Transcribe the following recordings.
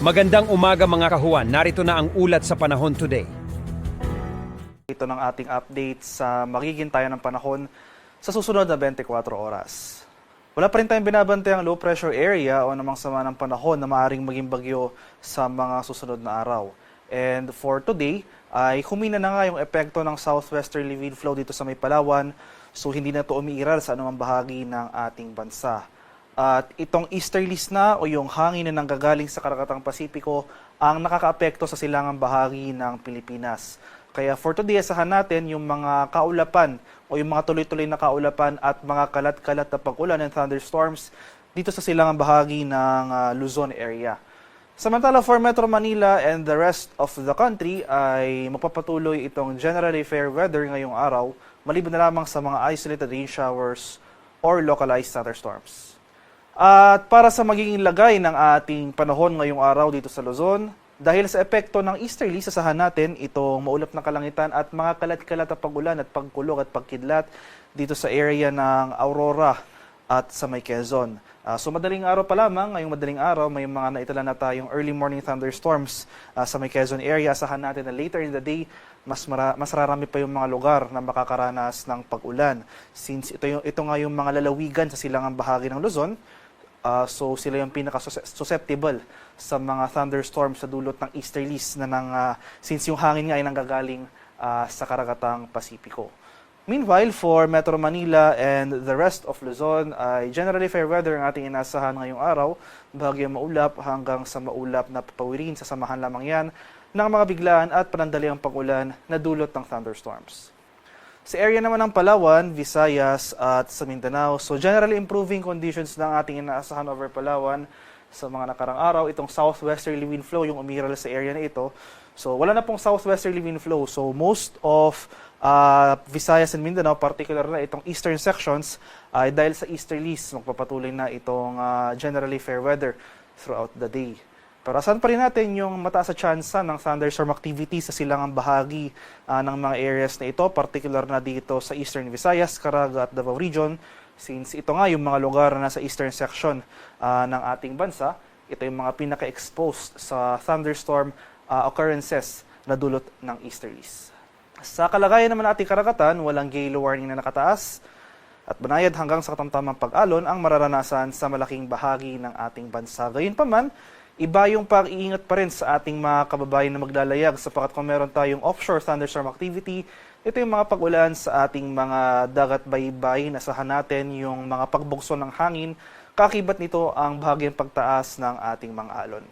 Magandang umaga mga kahuan. Narito na ang ulat sa panahon today. Ito ng ating update sa magiging tayo ng panahon sa susunod na 24 oras. Wala pa rin tayong binabantay ang low pressure area o namang sama ng panahon na maaring maging bagyo sa mga susunod na araw. And for today, ay humina na nga yung epekto ng southwesterly wind flow dito sa may Palawan, so hindi na ito umiiral sa anumang bahagi ng ating bansa. At itong easterlies na o yung hangin na nanggagaling sa Karakatang Pasipiko ang nakakaapekto sa silangang bahagi ng Pilipinas. Kaya for today, asahan natin yung mga kaulapan o yung mga tuloy-tuloy na kaulapan at mga kalat-kalat na pag-ulan and thunderstorms dito sa silangang bahagi ng ah, Luzon area. Samantala for Metro Manila and the rest of the country ay magpapatuloy itong generally fair weather ngayong araw maliban na lamang sa mga isolated rain showers or localized thunderstorms. At para sa magiging lagay ng ating panahon ngayong araw dito sa Luzon, dahil sa epekto ng easterly, sasahan natin itong maulap na kalangitan at mga kalat-kalat na pagulan at pagkulog at pagkidlat dito sa area ng Aurora at sa may Quezon. Ah, so madaling araw pa lamang, ngayong madaling araw, may mga naitala na tayong early morning thunderstorms ah, sa may Quezon area. Asahan natin na later in the day, mas, mara- mas rarami pa yung mga lugar na makakaranas ng pag-ulan. Since ito, yung, ito nga yung mga lalawigan sa silangang bahagi ng Luzon, Ah, so sila yung pinaka-susceptible sa mga thunderstorms sa dulot ng easterlies na nang, ah, since yung hangin nga ay nanggagaling ah, sa karagatang Pasipiko. Meanwhile, for Metro Manila and the rest of Luzon, ay generally fair weather ang ating inasahan ngayong araw. Bahagyo maulap hanggang sa maulap na papawirin. Sasamahan lamang yan ng mga biglaan at panandaliang pag-ulan na dulot ng thunderstorms. Sa area naman ng Palawan, Visayas at sa Mindanao, so generally improving conditions ng ating inaasahan over Palawan sa mga nakarang araw. Itong southwesterly wind flow yung umiral sa area na ito. So wala na pong southwesterly wind flow. So most of uh, Visayas and Mindanao, particular na itong eastern sections, ay dahil sa easterlies, magpapatuloy na itong uh, generally fair weather throughout the day. Pero asan pa rin natin yung mataas sa tsansa ng thunderstorm activity sa silangang bahagi ah, ng mga areas na ito, particular na dito sa Eastern Visayas, Caraga at Davao Region, since ito nga yung mga lugar na nasa eastern section ah, ng ating bansa, ito yung mga pinaka-exposed sa thunderstorm ah, occurrences na dulot ng easterlies. Sa kalagayan naman ating karagatan, walang gale warning na nakataas, at banayad hanggang sa katamtamang pag-alon ang mararanasan sa malaking bahagi ng ating bansa. Gayunpaman, iba yung pag-iingat pa rin sa ating mga kababayan na maglalayag sapagkat kung meron tayong offshore thunderstorm activity, ito yung mga pag-ulan sa ating mga dagat baybay. Nasahan natin yung mga pagbugso ng hangin. Kakibat nito ang bahagyang pagtaas ng ating mga alon.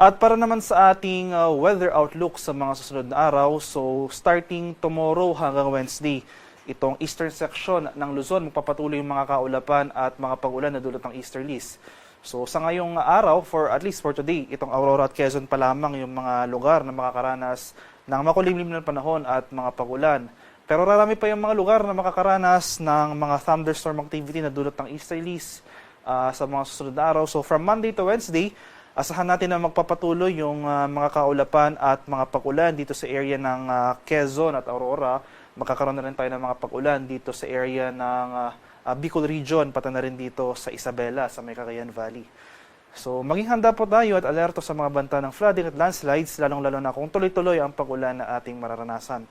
At para naman sa ating uh, weather outlook sa mga susunod na araw, so starting tomorrow hanggang Wednesday, itong eastern section ng Luzon, magpapatuloy yung mga kaulapan at mga pag-ulan na dulot ng easterlies. So sa ngayong araw, for at least for today, itong Aurora at Quezon pa lamang yung mga lugar na makakaranas ng makulimlim na panahon at mga pag-ulan. Pero rarami pa yung mga lugar na makakaranas ng mga thunderstorm activity na dulot ng easterlies ah, sa mga susunod na araw. So from Monday to Wednesday, asahan natin na magpapatuloy yung ah, mga kaulapan at mga pag-ulan dito sa area ng ah, Quezon at Aurora. Magkakaroon na rin tayo ng mga pag-ulan dito sa area ng ah, Bicol Region, pati na rin dito sa Isabela, sa may Cagayan Valley. So, maging handa po tayo at alerto sa mga banta ng flooding at landslides, lalong-lalo na kung tuloy-tuloy ang pag-ulan na ating mararanasan.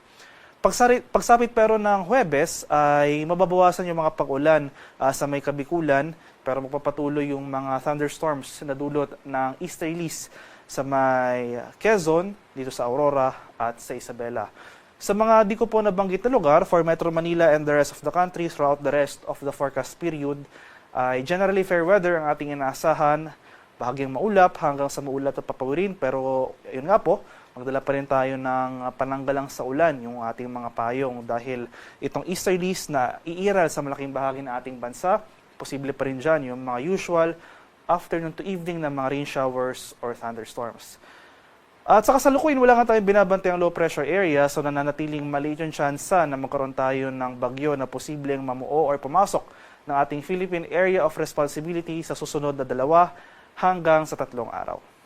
Pagsari, pagsapit pero ng Huwebes ay mababawasan yung mga pag-ulan ah, sa may kabikulan pero magpapatuloy yung mga thunderstorms na dulot ng easterlies sa may Quezon, dito sa Aurora at sa Isabela. Sa mga di ko po nabanggit na lugar, for Metro Manila and the rest of the country throughout the rest of the forecast period, ay generally fair weather ang ating inaasahan, bahagyang maulap hanggang sa maulap at papawirin. Pero yun nga po, magdala pa rin tayo ng pananggalang sa ulan yung ating mga payong dahil itong easterlies na iiral sa malaking bahagi ng ating bansa, posible pa rin dyan yung mga usual afternoon to evening na mga rain showers or thunderstorms. At sa kasalukuyan, wala nga tayong binabantay ang low pressure area so nananatiling maliit yung tsansa na magkaroon tayo ng bagyo na posibleng mamuo or pumasok ng ating Philippine Area of Responsibility sa susunod na dalawa hanggang sa tatlong araw.